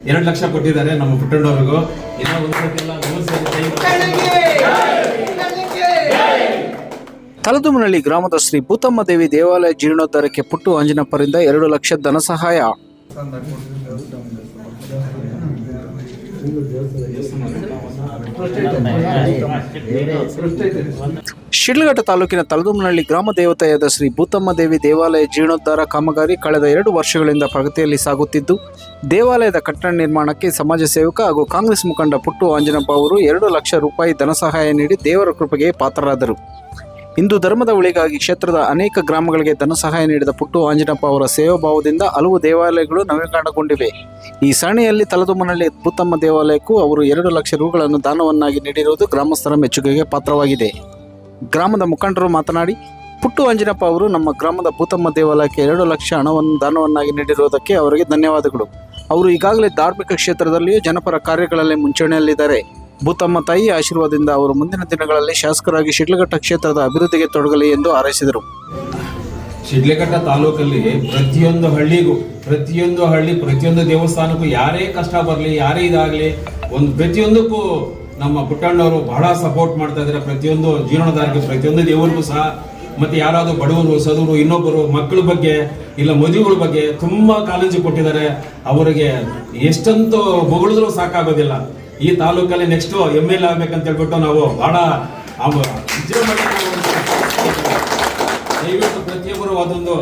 ಎರಡು ಲಕ್ಷ ಕೊಟ್ಟಿದ್ದಾರೆ ನಮ್ಮ ಪುಟ್ಟಣ್ಣವ್ರಿಗೂ. ಇನ್ನೂ ತಲದುಮನಹಳ್ಳಿ ಗ್ರಾಮದ ಶ್ರೀ ಭೂತಮ್ಮ ದೇವಿ ದೇವಾಲಯ ಜೀರ್ಣೋದ್ಧಾರಕ್ಕೆ ಪುಟ್ಟು ಅಂಜನಪ್ಪರಿಂದ ಎರಡು ಲಕ್ಷ ಧನ ಸಹಾಯ. ಶಿಡ್ಲಘಟ್ಟ ತಾಲೂಕಿನ ತಲದುಮನಹಳ್ಳಿ ಗ್ರಾಮ ದೇವತೆಯಾದ ಶ್ರೀ ಭೂತಮ್ಮ ದೇವಿ ದೇವಾಲಯ ಜೀರ್ಣೋದ್ಧಾರ ಕಾಮಗಾರಿ ಕಳೆದ ಎರಡು ವರ್ಷಗಳಿಂದ ಪ್ರಗತಿಯಲ್ಲಿ ಸಾಗುತ್ತಿದ್ದು, ದೇವಾಲಯದ ಕಟ್ಟಡ ನಿರ್ಮಾಣಕ್ಕೆ ಸಮಾಜ ಸೇವಕ ಹಾಗೂ ಕಾಂಗ್ರೆಸ್ ಮುಖಂಡ ಪುಟ್ಟು ಆಂಜನಪ್ಪ ಅವರು ಎರಡು ಲಕ್ಷ ರೂಪಾಯಿ ಧನಸಹಾಯ ನೀಡಿ ದೇವರ ಕೃಪೆಗೆ ಪಾತ್ರರಾದರು. ಹಿಂದೂ ಧರ್ಮದ ಉಳಿಗಾಗಿ ಕ್ಷೇತ್ರದ ಅನೇಕ ಗ್ರಾಮಗಳಿಗೆ ಧನ ಸಹಾಯ ನೀಡಿದ ಪುಟ್ಟು ಆಂಜನಪ್ಪ ಅವರ ಸೇವಾಭಾವದಿಂದ ಹಲವು ದೇವಾಲಯಗಳು ನವೀಕರಣಗೊಂಡಿವೆ. ಈ ಸರಣಿಯಲ್ಲಿ ತಲದುಮನಹಳ್ಳಿ ಭೂತಮ್ಮ ದೇವಾಲಯಕ್ಕೂ ಅವರು ಎರಡು ಲಕ್ಷ ರೂಗಳನ್ನು ದಾನವನ್ನಾಗಿ ನೀಡಿರುವುದು ಗ್ರಾಮಸ್ಥರ ಮೆಚ್ಚುಗೆಗೆ ಪಾತ್ರವಾಗಿದೆ. ಗ್ರಾಮದ ಮುಖಂಡರು ಮಾತನಾಡಿ, ಪುಟ್ಟು ಅಂಜನಪ್ಪ ಅವರು ನಮ್ಮ ಗ್ರಾಮದ ಭೂತಮ್ಮ ದೇವಾಲಯಕ್ಕೆ ಎರಡು ಲಕ್ಷ ಹಣವನ್ನು ದಾನವನ್ನಾಗಿ ನೀಡಿರುವುದಕ್ಕೆ ಅವರಿಗೆ ಧನ್ಯವಾದಗಳು. ಅವರು ಈಗಾಗಲೇ ಧಾರ್ಮಿಕ ಕ್ಷೇತ್ರದಲ್ಲಿಯೂ ಜನಪರ ಕಾರ್ಯಗಳಲ್ಲಿ ಮುಂಚೂಣಿಯಲ್ಲಿದ್ದಾರೆ. ಭೂತಮ್ಮ ತಾಯಿ ಆಶೀರ್ವಾದದಿಂದ ಅವರು ಮುಂದಿನ ದಿನಗಳಲ್ಲಿ ಶಾಸಕರಾಗಿ ಶಿಡ್ಲಘಟ್ಟ ಕ್ಷೇತ್ರದ ಅಭಿವೃದ್ಧಿಗೆ ತೊಡಗಲಿ ಎಂದು ಹಾರೈಸಿದರು. ಶಿಡ್ಲಘಟ್ಟ ತಾಲೂಕಲ್ಲಿ ಪ್ರತಿಯೊಂದು ಹಳ್ಳಿಗೂ, ಪ್ರತಿಯೊಂದು ಹಳ್ಳಿ, ಪ್ರತಿಯೊಂದು ದೇವಸ್ಥಾನಕ್ಕೂ ಯಾರೇ ಕಷ್ಟ ಬರಲಿ, ಯಾರೇ ಇದಾಗಲಿ, ಒಂದು ಪ್ರತಿಯೊಂದಕ್ಕೂ ನಮ್ಮ ಪುಟ್ಟಣ್ಣವರು ಬಹಳ ಸಪೋರ್ಟ್ ಮಾಡ್ತಾ ಇದ್ದಾರೆ ಪ್ರತಿಯೊಂದು ಜೀವನದಾರಿಗೆ ಪ್ರತಿಯೊಂದು ದೇವರಿಗೂ ಸಹ. ಮತ್ತೆ ಯಾರಾದರೂ ಬಡವರು ಸದವರು ಇನ್ನೊಬ್ಬರು ಮಕ್ಕಳ ಬಗ್ಗೆ ಇಲ್ಲ ಮದುವೆಗಳ ಬಗ್ಗೆ ತುಂಬ ಕಾಳಜಿ ಕೊಟ್ಟಿದ್ದಾರೆ. ಅವರಿಗೆ ಎಷ್ಟಂತೂ ಹೊಗಳಿದ್ರು ಸಾಕಾಗೋದಿಲ್ಲ. ಈ ತಾಲೂಕಲ್ಲಿ ನೆಕ್ಸ್ಟ್ ಎಂ ಎಲ್ ಆಗ್ಬೇಕಂತ ಹೇಳ್ಬಿಟ್ಟು ನಾವು ಬಹಳ ದಯವಿಟ್ಟು ಪ್ರತಿಯೊಬ್ಬರು ಅದೊಂದು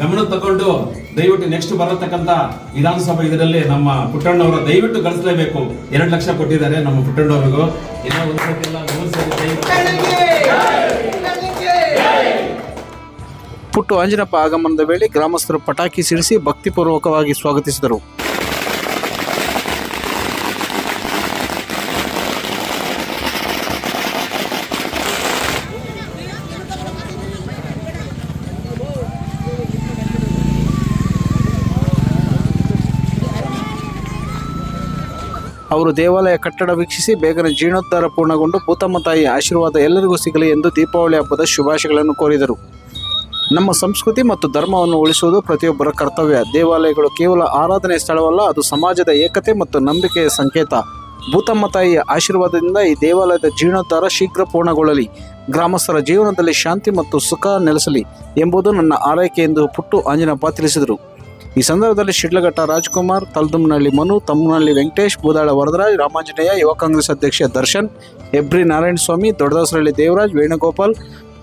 ಗಮನ ತಗೊಂಡು ದಯವಿಟ್ಟು ನೆಕ್ಸ್ಟ್ ಬರತಕ್ಕಂತ ವಿಧಾನಸಭಾ ಇದರಲ್ಲಿ ನಮ್ಮ ಪುಟ್ಟಣ್ಣವರು ದಯವಿಟ್ಟು ಗಳಿಸಲೇಬೇಕು. ಎರಡು ಲಕ್ಷ ಕೊಟ್ಟಿದ್ದಾರೆ ನಮ್ಮ ಪುಟ್ಟಣ್ಣವ್ರಿಗೂ. ಏನೋ ಕೈ ಪುಟ್ಟು ಆಂಜನಪ್ಪ ಆಗಮನದ ವೇಳೆ ಗ್ರಾಮಸ್ಥರು ಪಟಾಕಿ ಸಿಡಿಸಿ ಭಕ್ತಿಪೂರ್ವಕವಾಗಿ ಸ್ವಾಗತಿಸಿದರು. ಅವರು ದೇವಾಲಯ ಕಟ್ಟಡ ವೀಕ್ಷಿಸಿ ಬೇಗನೆ ಜೀರ್ಣೋದ್ಧಾರ ಪೂರ್ಣಗೊಂಡು ಭೂತಮ್ಮ ತಾಯಿಯ ಆಶೀರ್ವಾದ ಎಲ್ಲರಿಗೂ ಸಿಗಲಿ ಎಂದು ದೀಪಾವಳಿ ಹಬ್ಬದ ಶುಭಾಶಯಗಳನ್ನು ಕೋರಿದರು. ನಮ್ಮ ಸಂಸ್ಕೃತಿ ಮತ್ತು ಧರ್ಮವನ್ನು ಉಳಿಸುವುದು ಪ್ರತಿಯೊಬ್ಬರ ಕರ್ತವ್ಯ. ದೇವಾಲಯಗಳು ಕೇವಲ ಆರಾಧನೆ ಸ್ಥಳವಲ್ಲ, ಅದು ಸಮಾಜದ ಏಕತೆ ಮತ್ತು ನಂಬಿಕೆಯ ಸಂಕೇತ. ಭೂತಮ್ಮ ತಾಯಿಯ ಆಶೀರ್ವಾದದಿಂದ ಈ ದೇವಾಲಯದ ಜೀರ್ಣೋದ್ಧಾರ ಶೀಘ್ರ ಪೂರ್ಣಗೊಳ್ಳಲಿ. ಗ್ರಾಮಸ್ಥರ ಜೀವನದಲ್ಲಿ ಶಾಂತಿ ಮತ್ತು ಸುಖ ನೆಲೆಸಲಿ ಎಂಬುದು ನನ್ನ ಆರೈಕೆ ಎಂದು ಪುಟ್ಟು ಆಂಜನಪ್ಪ ತಿಳಿಸಿದರು. ಈ ಸಂದರ್ಭದಲ್ಲಿ ಶಿಡ್ಲಘಟ್ಟ ರಾಜ್ಕುಮಾರ್ ತಲ್ದುಮ್ನಹಳ್ಳಿ ಮನು ತಮ್ಮನಹಳ್ಳಿ ವೆಂಕಟೇಶ್, ಬೂದಾಳ ವರದರಾಜ್, ರಾಮಾಂಜನೇಯ, ಯುವ ಕಾಂಗ್ರೆಸ್ ಅಧ್ಯಕ್ಷ ದರ್ಶನ್, ಎಬ್ರಿ ನಾರಾಯಣ ಸ್ವಾಮಿ ದೊಡ್ಡದಾಸರಳ್ಳಿ ದೇವರಾಜ್, ವೇಣುಗೋಪಾಲ್,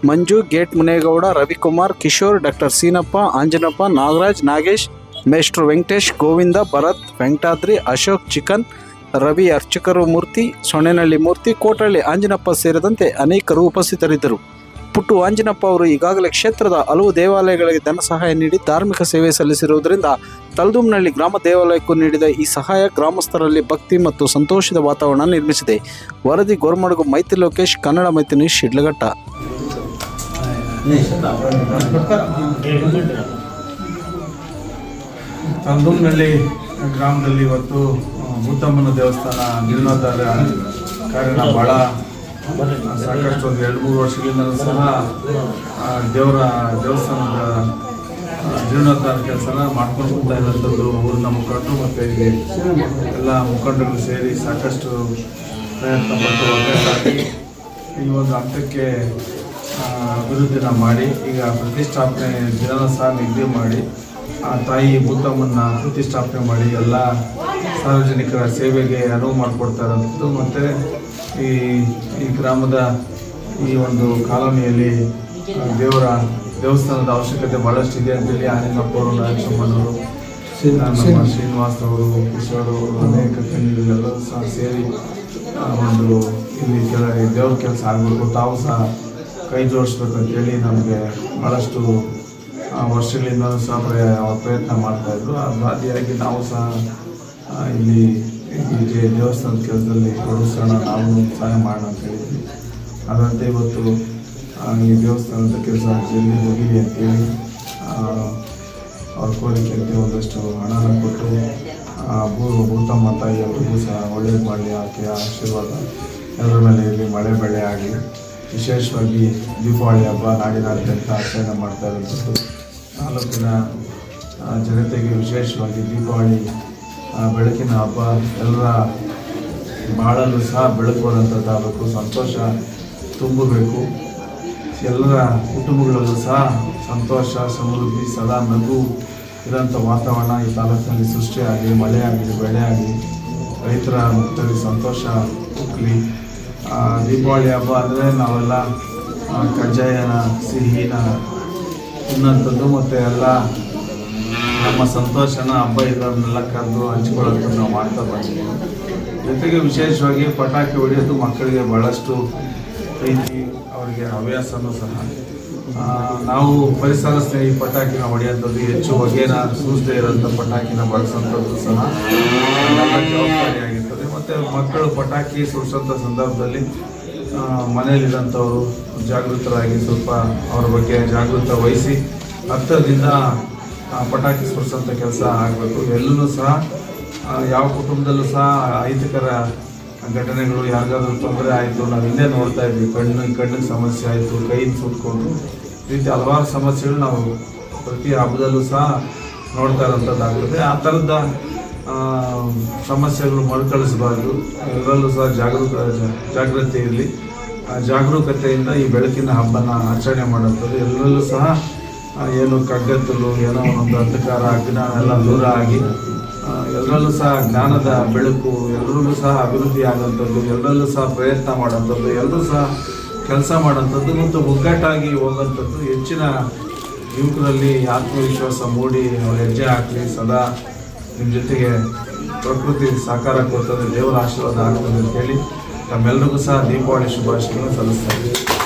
ಮಂಜು, ಗೇಟ್ ಮುನೇಗೌಡ, ರವಿಕುಮಾರ್, ಕಿಶೋರ್, ಡಾಕ್ಟರ್ ಸೀನಪ್ಪ, ಆಂಜನಪ್ಪ, ನಾಗರಾಜ್, ನಾಗೇಶ್, ಮೇಷ್ಟ್ರು ವೆಂಕಟೇಶ್, ಗೋವಿಂದ, ಭರತ್, ವೆಂಕಟಾದ್ರಿ, ಅಶೋಕ್, ಚಿಕನ್, ರವಿ ಅರ್ಚಕರು ಮೂರ್ತಿ ಸೊಣ್ಣೆನಹಳ್ಳಿ ಮೂರ್ತಿ ಕೋಟಹಳ್ಳಿ ಆಂಜನಪ್ಪ ಸೇರಿದಂತೆ ಅನೇಕರು ಉಪಸ್ಥಿತರಿದ್ದರು. ಪುಟ್ಟು ಆಂಜನಪ್ಪ ಅವರು ಈಗಾಗಲೇ ಕ್ಷೇತ್ರದ ಹಲವು ದೇವಾಲಯಗಳಿಗೆ ಧನ ಸಹಾಯ ನೀಡಿ ಧಾರ್ಮಿಕ ಸೇವೆ ಸಲ್ಲಿಸಿರುವುದರಿಂದ ತಲದುಮ್ನಹಳ್ಳಿ ಗ್ರಾಮ ದೇವಾಲಯಕ್ಕೂ ನೀಡಿದ ಈ ಸಹಾಯ ಗ್ರಾಮಸ್ಥರಲ್ಲಿ ಭಕ್ತಿ ಮತ್ತು ಸಂತೋಷದ ವಾತಾವರಣ ನಿರ್ಮಿಸಿದೆ. ವರದಿ ಗೋರ್ಮಡಗು, ಮೈತ್ರಿ ಲೋಕೇಶ್, ಕನ್ನಡ ಮೈತ್ರಿ ಶಿಡ್ಲಘಟ್ಟ. ತಂದೂಮ್ನಹಳ್ಳಿ ಗ್ರಾಮದಲ್ಲಿ ಇವತ್ತು ಭೂತಮ್ಮನ ದೇವಸ್ಥಾನ ಜೀರ್ಣೋದ್ಧಾರ ಕಾರಣ ಬಹಳ ಸಾಕಷ್ಟು ಒಂದು ಎರಡು ಮೂರು ವರ್ಷಗಳಿಂದ ಸಹ ದೇವರ ದೇವಸ್ಥಾನದ ಜೀರ್ಣೋದ್ಧಾರ ಕೆಲಸನ ಮಾಡ್ಕೊಂಡು ಹೋಗ್ತಾ ಇರೋಂಥದ್ದು ಊರಿನ ಮುಖಂಡರು ಮತ್ತು ಇಲ್ಲಿ ಎಲ್ಲ ಮುಖಂಡರು ಸೇರಿ ಸಾಕಷ್ಟು ಪ್ರಯತ್ನ ಪಟ್ಟು ಒಗ್ಗಟ್ಟಾಗಿ ಈ ಒಂದು ಹಂತಕ್ಕೆ ಅಭಿವೃದ್ಧಿನ ಮಾಡಿ, ಈಗ ಪ್ರತಿಷ್ಠಾಪನೆ ದಿನ ಸಹ ನಿಗದಿ ಮಾಡಿ, ಆ ತಾಯಿ ಭೂತಮ್ಮನ್ನ ಪ್ರತಿಷ್ಠಾಪನೆ ಮಾಡಿ ಎಲ್ಲ ಸಾರ್ವಜನಿಕರ ಸೇವೆಗೆ ಅನುವು ಮಾಡಿಕೊಡ್ತಾ ಇರೋಂಥದ್ದು ಮತ್ತು ಈ ಈ ಗ್ರಾಮದ ಈ ಒಂದು ಕಾಲೋನಿಯಲ್ಲಿ ದೇವರ ದೇವಸ್ಥಾನದ ಅವಶ್ಯಕತೆ ಬಹಳಷ್ಟು ಇದೆ ಅಂತೇಳಿ ಆನಂದಪ್ಪ ಅವರು ನಾಯಕಮ್ಮನವರು ಶ್ರೀನಿವಾಸ್ ಅವರು ಕಿಶೋರ್ ಅವರು ಅನೇಕ ಕನ್ನಡಿಗರೆಲ್ಲರೂ ಸಹ ಸೇರಿ ಆ, ಒಂದು ಇಲ್ಲಿ ಕೆಲ ದೇವ್ರ ಕೆಲಸ ಆಗಬೇಕು ತಾವು ಸಹ ಕೈ ಜೋಡಿಸ್ಬೇಕು ಅಂತೇಳಿ ನಮಗೆ ಭಾಳಷ್ಟು ಆ, ವರ್ಷಗಳಿಂದ ಸಹ ಪ್ರಯ- ಪ್ರಯತ್ನ ಮಾಡ್ತಾಯಿದ್ರು ಅದು ಆದಿಯಾಗಿ ನಾವು ಸಹ ಇಲ್ಲಿ ದೇ- ದೇವಸ್ಥಾನದ ಕೆಲಸದಲ್ಲಿ ಕೊಡಿಸೋಣ ನಾವು ಸಹಾಯ ಮಾಡೋಣ ಅಂತ ಹೇಳಿದ್ವಿ. ಅದರಂತೆ ಇವತ್ತು ಈ ದೇವಸ್ಥಾನದ ಕೆಲಸ ಜಲ್ದಿ ಮುಗಿಲಿ ಅಂತೇಳಿ ಅವ್ರ ಅಂತ ಒಂದಷ್ಟು ಹಣನ ಕೊಟ್ಟು ಭೂ ಭೂತಮ್ಮ ತಾಯಿ ಅವರಿಗೂ ಸಹ ಒಳ್ಳೆಯ ಮಾಡಲಿ ಆಕೆಯ ಆಶೀರ್ವಾದ ಎಲ್ಲರ ಮೇಲೆ ಇರಲಿ ಮಳೆ ಬೆಳೆ ಆಗಲಿ. ವಿಶೇಷವಾಗಿ ದೀಪಾವಳಿ ಹಬ್ಬ ನಾಡಿನಾದ್ಯಂತ ಆಚರಣೆ ಮಾಡ್ತಾ ತಾಲೂಕಿನ ಆ, ಜನತೆಗೆ ವಿಶೇಷವಾಗಿ ದೀಪಾವಳಿ ಬೆಳಕಿನ ಹಬ್ಬ ಎಲ್ಲರ ಬಾಳಲು ಸಹ ಬೆಳಕುವಂಥದ್ದಾಗಬೇಕು ಸಂತೋಷ ತುಂಬಬೇಕು. ಎಲ್ಲರ ಕುಟುಂಬಗಳಲ್ಲೂ ಸಹ ಸಂತೋಷ ಸಮೃದ್ಧಿ ಸದಾ ನಗು ಇರೋಂಥ ವಾತಾವರಣ ಈ ತಾಲೂಕಿನಲ್ಲಿ ಸೃಷ್ಟಿಯಾಗಲಿ ಮಳೆ ಆಗಲಿ ಬೆಳೆ ಆಗಲಿ ರೈತರ ಮುಖದಲ್ಲಿ ಸಂತೋಷ ಉಕ್ಕಲಿ ಆ, ದೀಪಾವಳಿ ಹಬ್ಬ ಅಂದರೆ ನಾವೆಲ್ಲ ಆ, ಕಜ್ಜಾಯನ ಸಿಹಿನ ತಿನ್ನೋಂಥದ್ದು ಮತ್ತು ಎಲ್ಲ ನಮ್ಮ ಸಂತೋಷನ ಹಬ್ಬ ಇದನ್ನೆಲ್ಲ ಕರೆದು ಹಂಚ್ಕೊಳ್ಳೋದು ನಾವು ಮಾಡ್ತಾ ಬಂದಿದ್ದೀವಿ ಜೊತೆಗೆ ವಿಶೇಷವಾಗಿ ಪಟಾಕಿ ಹೊಡೆಯೋದು ಮಕ್ಕಳಿಗೆ ಭಾಳಷ್ಟು ಪ್ರೀತಿ ಅವರಿಗೆ ಹವ್ಯಾಸನೂ ಸಹ. ನಾವು ಪರಿಸರ ಸ್ನೇಹಿ ಪಟಾಕಿನ ಹೊಡೆಯೋಂಥದ್ದು ಹೆಚ್ಚು ಹೊಗೆನ ಸೂಸದೇ ಇರೋಂಥ ಪಟಾಕಿನ ಬಳಸೋಂಥದ್ದು ಸಹ ಜವಾಬ್ದಾರಿಯಾಗಿರ್ತದೆ ಮತ್ತು ಮಕ್ಕಳು ಪಟಾಕಿ ಸುರಿಸೋಂಥ ಸಂದರ್ಭದಲ್ಲಿ ಮನೆಯಲ್ಲಿರೋಂಥವರು ಜಾಗೃತರಾಗಿ ಸ್ವಲ್ಪ ಅವ್ರ ಬಗ್ಗೆ ಜಾಗೃತ ವಹಿಸಿ ಹತ್ತದಿಂದ ಆ, ಪಟಾಕಿ ಸುಡಿಸೋಂಥ ಕೆಲಸ ಆಗಬೇಕು. ಎಲ್ಲೂ ಸಹ ಯಾವ ಕುಟುಂಬದಲ್ಲೂ ಸಹ ಅಹಿತಕರ ಘಟನೆಗಳು ಯಾರಿಗಾದ್ರೂ ತೊಂದರೆ ಆಯಿತು ನಾವು ಹಿಂದೆ ನೋಡ್ತಾ ಇದ್ವಿ. ಕಣ್ಣು ಕಣ್ಣಿಗೆ ಸಮಸ್ಯೆ ಆಯಿತು ಕೈಯಿಂದ ಸುಟ್ಕೊಂಡು. ಈ ರೀತಿ ಹಲವಾರು ಸಮಸ್ಯೆಗಳು ನಾವು ಪ್ರತಿ ಹಬ್ಬದಲ್ಲೂ ಸಹ ನೋಡ್ತಾ ಇರೋಂಥದ್ದಾಗ್ತದೆ. ಆ ಥರದ ಸಮಸ್ಯೆಗಳು ಮರುಕಳಿಸಬಾರ್ದು. ಎಲ್ಲರಲ್ಲೂ ಸಹ ಜಾಗರೂಕ, ಜಾಗ್ರತೆ ಇರಲಿ. ಜಾಗರೂಕತೆಯಿಂದ ಈ ಬೆಳಕಿನ ಹಬ್ಬನ ಆಚರಣೆ ಮಾಡುತ್ತದೆ ಎಲ್ಲರಲ್ಲೂ ಸಹ ಏನು ಕಗ್ಗತ್ತಲು, ಏನೋ ಒಂದು ಅಂಧಕಾರ, ಅಜ್ಞಾನ ಎಲ್ಲ ದೂರ ಆಗಿ ಎಲ್ಲರಲ್ಲೂ ಸಹ ಜ್ಞಾನದ ಬೆಳಕು ಎಲ್ಲರಿಗೂ ಸಹ ಅಭಿವೃದ್ಧಿ ಆಗೋಂಥದ್ದು ಎಲ್ಲರಲ್ಲೂ ಸಹ ಪ್ರಯತ್ನ ಮಾಡೋಂಥದ್ದು ಎಲ್ಲರೂ ಸಹ ಕೆಲಸ ಮಾಡೋಂಥದ್ದು ಮತ್ತು ಒಗ್ಗಟ್ಟಾಗಿ ಹೋಗೋಂಥದ್ದು ಹೆಚ್ಚಿನ ಯುವಕರಲ್ಲಿ ಆತ್ಮವಿಶ್ವಾಸ ಮೂಡಿ, ಅವ್ರ ಹೆಜ್ಜೆ ಹಾಕಲಿ, ಸದಾ ನಿಮ್ಮ ಜೊತೆಗೆ ಪ್ರಕೃತಿ ಸಾಕಾರ ಕೊಡ್ತದೆ, ದೇವರ ಆಶೀರ್ವಾದ ಆಗ್ತದೆ ಅಂತೇಳಿ ತಮ್ಮೆಲ್ಲರಿಗೂ ಸಹ ದೀಪಾವಳಿ ಶುಭಾಶಯಗಳನ್ನು ಸಲ್ಲಿಸ್ತಾ ಇದ್ದೀನಿ